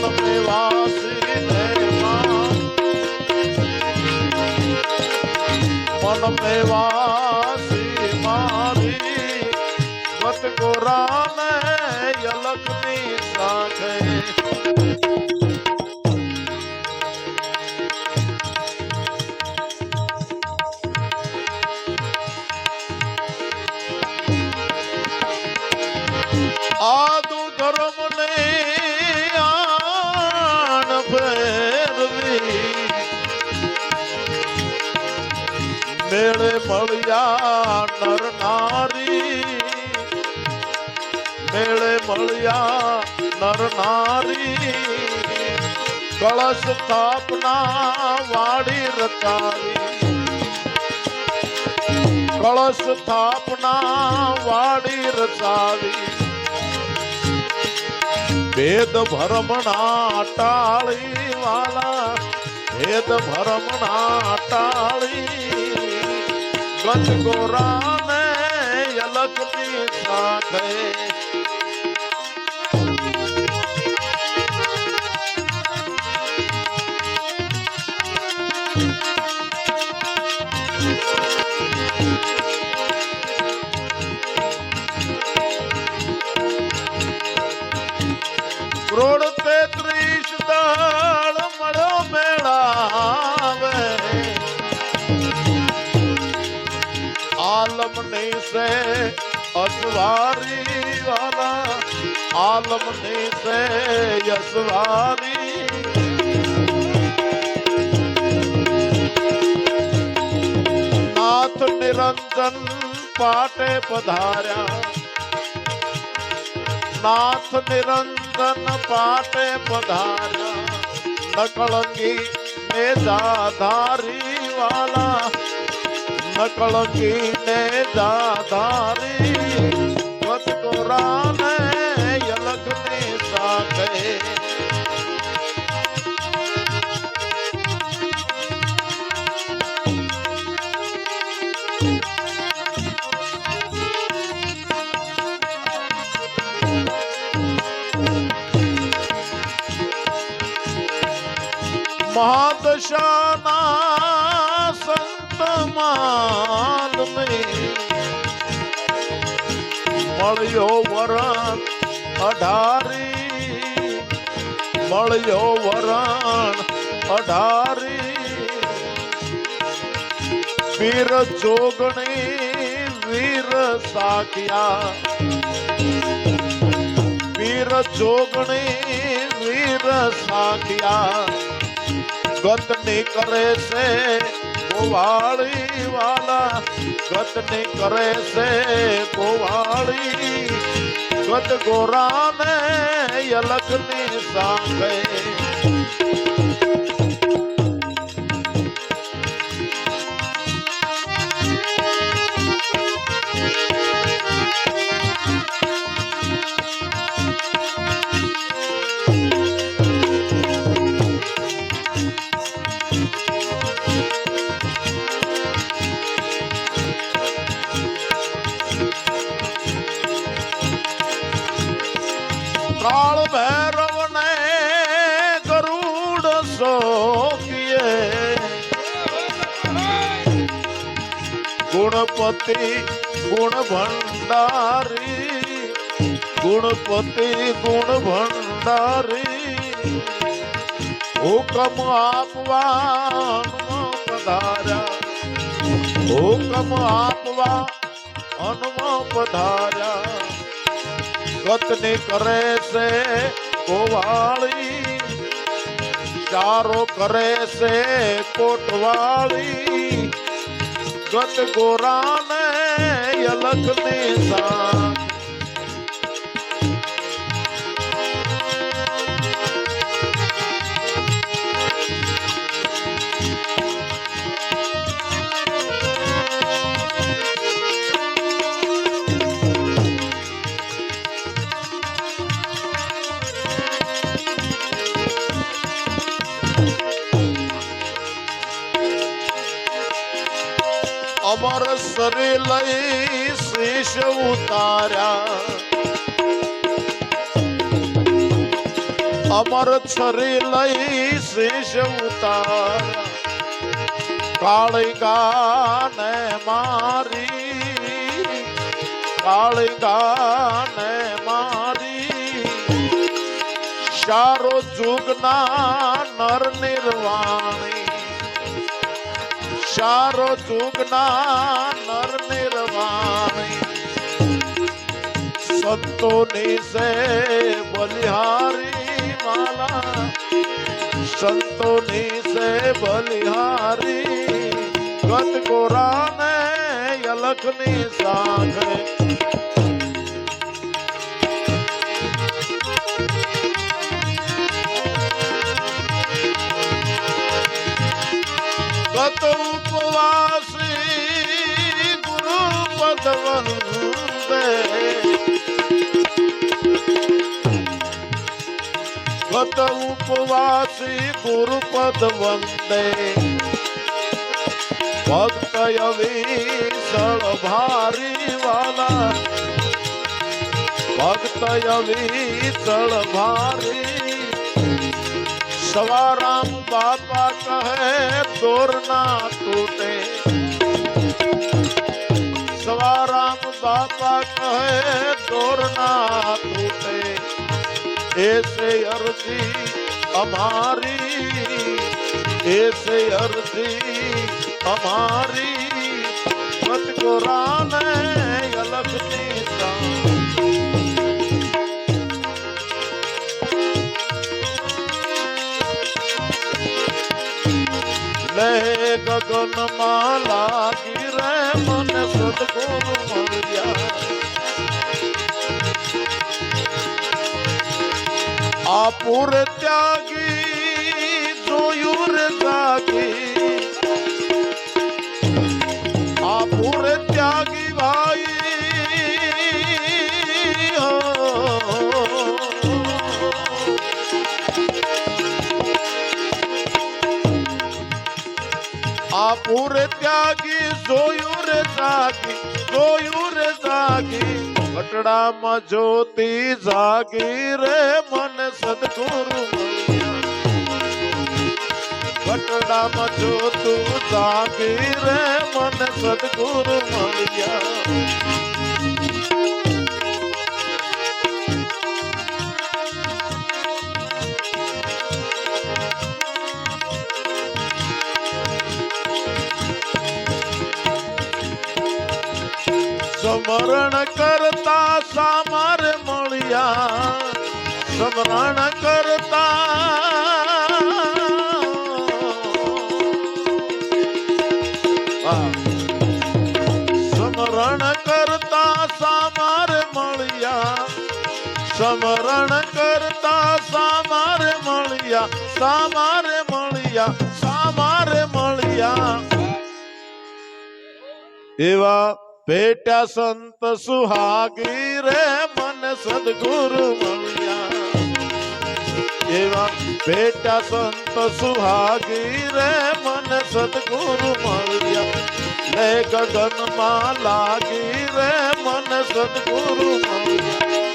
The Philosophy. મેળે મળ્યા નર નારી. મેળે મળ્યા નર નારી. કળશ સ્થાપના વાડી રચાવી. કળશ સ્થાપના વાડી રચાવી. ભેદ ભરમણા ટાળી વાલા. ભેદ ભરમણા ટાળી ગજ ગોરાને અલગની સાથે से असवारी वाला, आलम ने से यसवारी नाथ निरंजन पाटे पधारा नाथ निरंजन पाटे पधारा नकलंगी मेदाधारी वाला। ને દાધારી વાલા મળ્યો વરણ અઢારી વીર જોગણી વીર સાખ્યા વીર જોગણી વીર સાખ્યા ગતની કરે છે ગોવાળી વાલા ગતની કરે છે ગોવાળી ગત ગોરાને યલકની સાંગે ગુણપતિ ગુણ ભંડારી ગુણપતિ ગુણ ભંડારી હુકમ આપવા પધાર્યા, હુકમ આપવા હનુમ પધાર્યા. ગતની કરે છે કોવાળી, ચારો કરે છે કોટવાળી. ગત ગોરાને અલગ સાથ ઉતાર્યા. અમર છરી લઈ શીશ ઉતાર્યા. કાળી ગાને મારી કાળી ગાને મારી. શારો જુગના નર નિર્વાણી શારો જુગના સંતોની સે બલિહારી માલા સંતોની સે બલિહારી ગત ગોરાને અલખની સાગરે ગત ઉપવાસી ગુરુ પદ ગત ઉપવાસી ગુરુપદ વંદે. ભક્ત અવિસળ ભારી વાલા. ભક્ત અવિસળ ભારી. સવારામ બાપા કહે દોર ના તૂટે. સવારામ બાપા કહે, દોરના તૂટે. એસે અરજી અમારી એસે અરજી અમારી સતગુરાને ગોરાને અલગની લે ગગન ગીરે i'm apure કટડામાં જ્યોતિ જાગી રે મન સદગુરુ કટડામાં જ્યોતું જાગી રે મન સદગુરુ મળ્યા સ્મરણ કરતા સામર મળ્યા સ્મરણ કરતા. સ્મરણ કરતા સામર મળ્યા સ્મરણ કરતા સામર મળ્યા સામર મળ્યા સામર મળ્યા એવા ભેટા સંત સુહાગી રે મન સદગુરુ મળ્યા એવા બેટા સંત સુહાગી રે મન સદગુરુ મળ્યા લે ગગનમાં લાગી રે મન સદગુરુ મળ્યા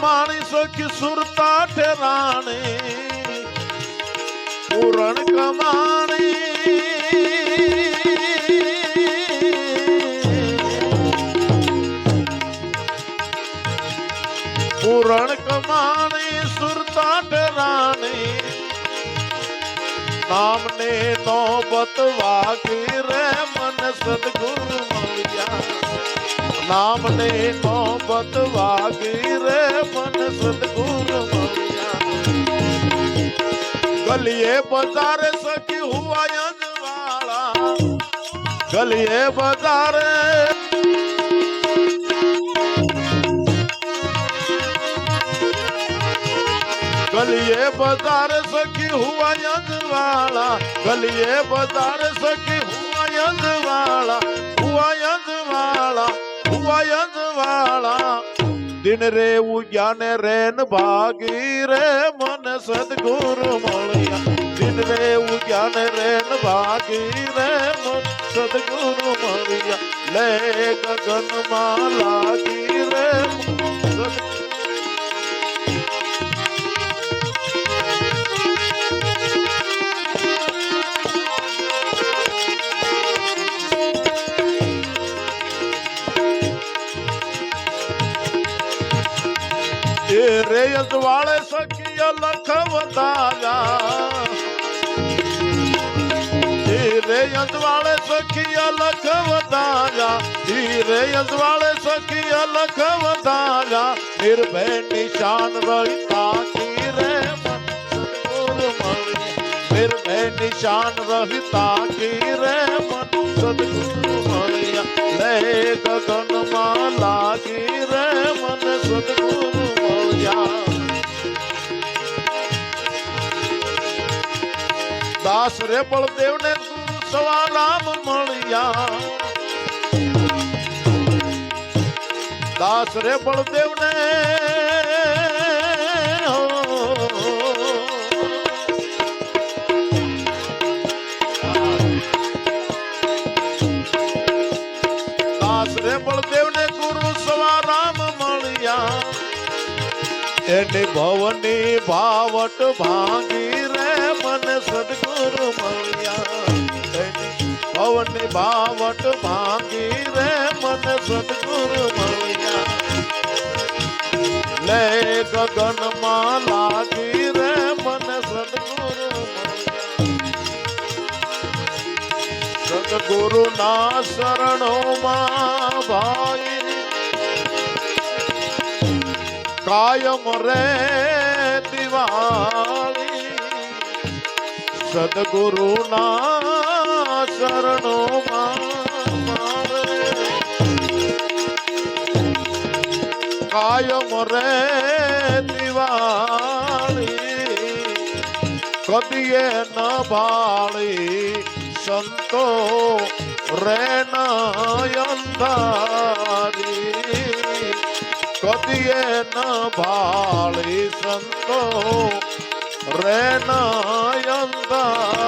કમાણી સખી સુરતા ઠેરાણી, પૂરણ કમાણી. પૂરણ કમાણી, સુરતા ઠેરાણી. નામને નોબત વાગી રે મન સદગુરુ મળ્યા. नाम ने मोहब्बत वागी रे मन सतगुरु गलिए बाज़ार सखी हुआ यजवाड़ा गलिए बाज़ार। गलिए बाज़ार सखी हुआ यजवाड़ा गलिए बाज़ार सखी हुआ यजवाड़ा हुआ यजवाड़ा જવાળા દિન રે ઉજાને રેન ભાગી રે મન સદગુરુ મળ્યા. દિન રે ઉજાને રેન ભાગી રે મન સદગુરુ મળ્યા. લે ગગનમાં લાગી રે સદ અજવાળે સખીય લખવતાયા એ રે અજવાળે સખીય લખવતાયા હીરે રે અજવાળે સખીય લખવતાયા નિર્ભય નિશાન રહીતા તાકી રે મન. સદગુરુ મળી નિર્ભય નિશાન રહીતા તાકી રે મન. સદગુરુ મળ્યા. લે ગગનમાં લાગી રે મન. સદગુરુ દાસ રે બળદેવ ને ગુરુ સવા રામ મળ્યા દાસ રે બળદેવ ને દાસ રે બળદેવ ને ગુરુ એની ભવની ભાવટ ભાંગી રે મને સદગુરુ મળ્યા ભવની ભાવટ ભાંગી રે મને સદગુરુ મળ્યા લે ગગનમાં લાગી રે મને સદગુરુ સદગુરુ ના શરણોમાં ભાઈ કાયમ રે દિવાળી. સદગુરુ ના શરણો કાયમ રે દિવાળી. કદીએ ન ભાળી, સંતો રે ન અંધારી. કદીએ ન ભાળી સંતો રે ન અંધારી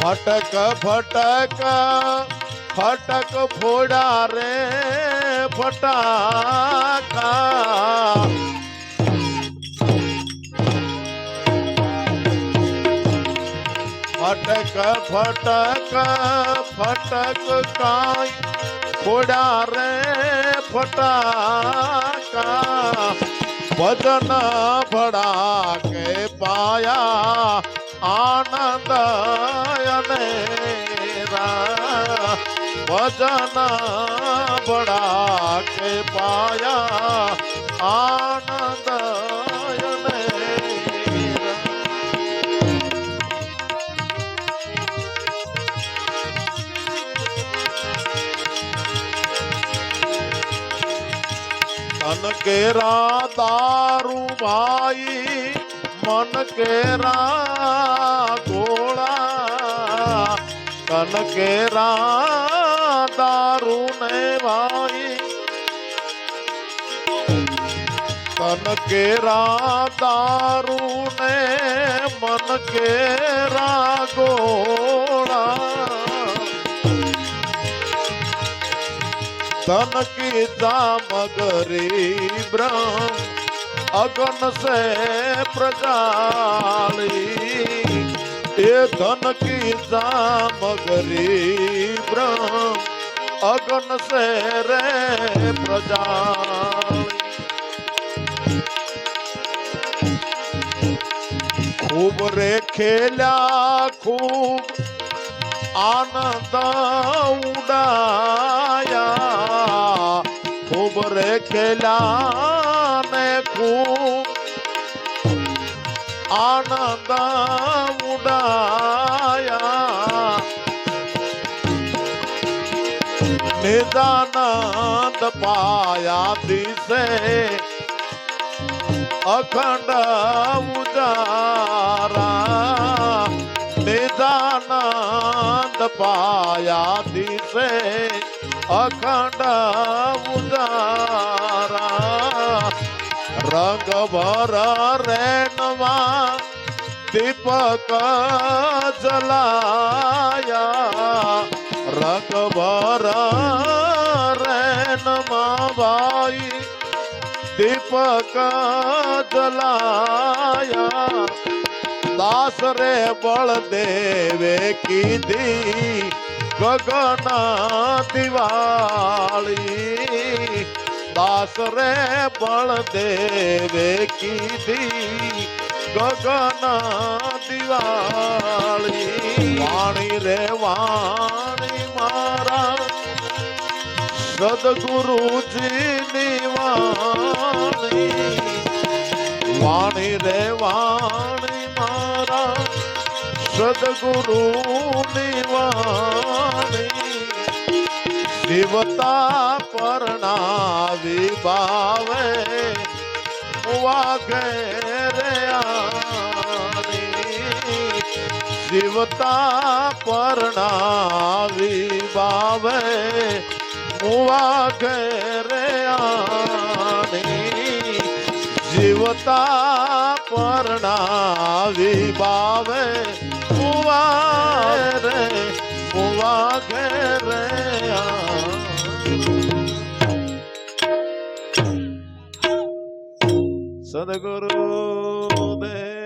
ફટક ફટક ફટક ફોડા રે ફટાકા. ફટક ફટક ફટક કાઈ ફોડા રે ફટાકા ભજન ભડાકે પાયા આનંદ અને ભજન ભડાકે પાયા આનંદ અને મન કેરા દારૂ ભાઈ મન કેરા ગોળા કન કેરા દારૂ ને ભાઈ કન કેરા દારૂ ને મન કેરા ગોળા. ધન કી દામ ગરીબ અગન સે પ્રજાલી. એ ધન કી દામ ગરીબ અગન સે રે પ્રજા ખૂબ રે ખેલ્યા ખૂબ આનંદ ઉડાયા. ખૂબ રે ખેલા ને ખૂબ આનંદ ઉડાયા. નિદાનંદ પાયા દિશે અખંડ ઉજારા. નિદાનંદ પાયા દિશે અખંડ ઉદારા રંગ ભર રેણમાં દીપક જલાયા રંગ ભર રેણમાં ભાઈ દીપક જલાયા દાસ રે બળદેવે કીધી ગગન દિવાળી. દાસ રે બળદેવે કીધી ગગન દિવાળી. વાણી રે વાણી મારા સદગુરુજીની વાણી. વાણી રે વાણી સદગુરુની વાણી દેવતા પરણાવી ભાવે શિવતા પરણાવી ભાવે મુવા ઘરે આણી જીવતા પરણાવી બાવે સદગુરુ દેવ